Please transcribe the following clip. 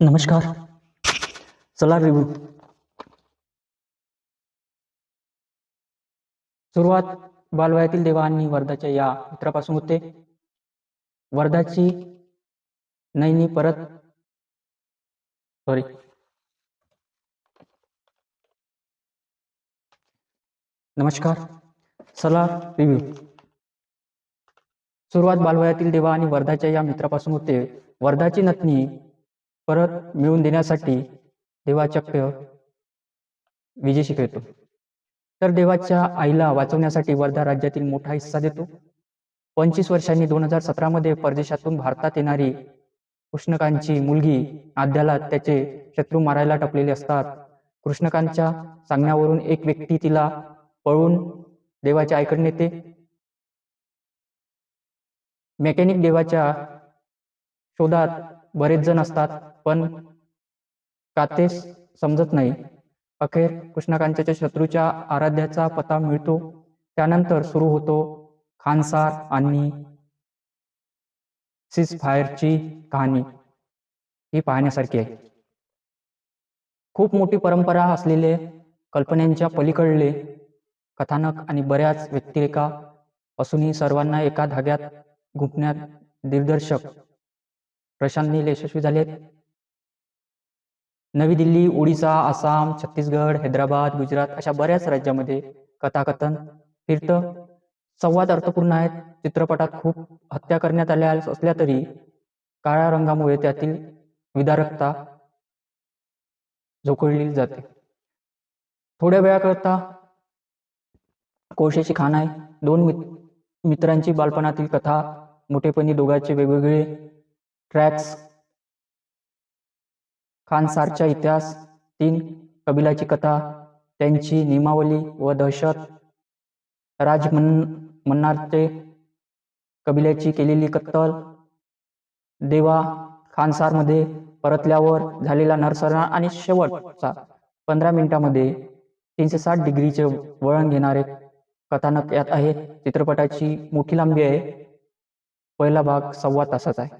नमस्कार. चला रिव्ह्यू सुरुवात बालवयातील देवा आणि वर्धाच्या या मित्रापासून होते. वर्धाची नैनी परत सॉरी नमस्कार. चला रिव्ह्यू सुरुवात बालवयातील देवा आणि वर्धाच्या या मित्रापासून होते. वर्धाची नतनी परत मिळवून देण्यासाठी देवा विजेशी विजय शिकवतो तर देवाच्या आईला वाचवण्यासाठी वर्धा राज्यातील मोठा हिस्सा देतो. पंचवीस वर्षांनी दोन हजार सतरामध्ये परदेशातून भारतात येणारी कृष्णकांतची मुलगी आद्याला त्याचे शत्रू मारायला टपलेले असतात. कृष्णकांतच्या सांगण्यावरून एक व्यक्ती तिला पळून देवाच्या आईकडे नेते. मेकॅनिक देवाच्या शोधात बरेच जण असतात पण का ते समजत नाही. अखेर कृष्णकांतच्या शत्रूच्या आराध्याचा पत्ता मिळतो त्यानंतर सुरू होतो खानसार आणि सिस फायरची कहाणी. ही पाहण्यासारखी आहे. खूप मोठी परंपरा असलेले कल्पनांच्या पलीकडले कथानक आणि बऱ्याच व्यक्तिरेखा असूनही सर्वांना एका धाग्यात गुंपण्यात दिग्दर्शक प्रशांत नील यशस्वी झाले नवी दिल्ली ओडिसा आसाम छत्तीसगड हैदराबाद गुजरात अशा बऱ्याच राज्यामध्ये कथाकथन फिरतं संवाद अर्थपूर्ण आहेत. चित्रपटात खूप हत्या करण्यात आल्या असल्या तरी काळ्या रंगामुळे त्यातील विदारकता झोकळली जाते. थोड्या वेळाकरता कोळशेची खाण आहे दोन मित्रांची बालपणातील कथा मोठेपणी दोघांचे वेगवेगळे ट्रॅक्स खानसारचा इतिहास तीन कबिलाची कथा त्यांची नियमावली व दहशत. राज मन मन्नारचे कबिल्याची केलेली कत्तल. देवा खानसारमध्ये परतल्यावर झालेला नरसरणार आणि शेवटचा पंधरा मिनिटामध्ये तीनशे साठ डिग्रीचे वळण घेणारे कथानक यात आहे. चित्रपटाची मोठी लांबी आहे. पहिला भाग सव्वा तासाचा आहे.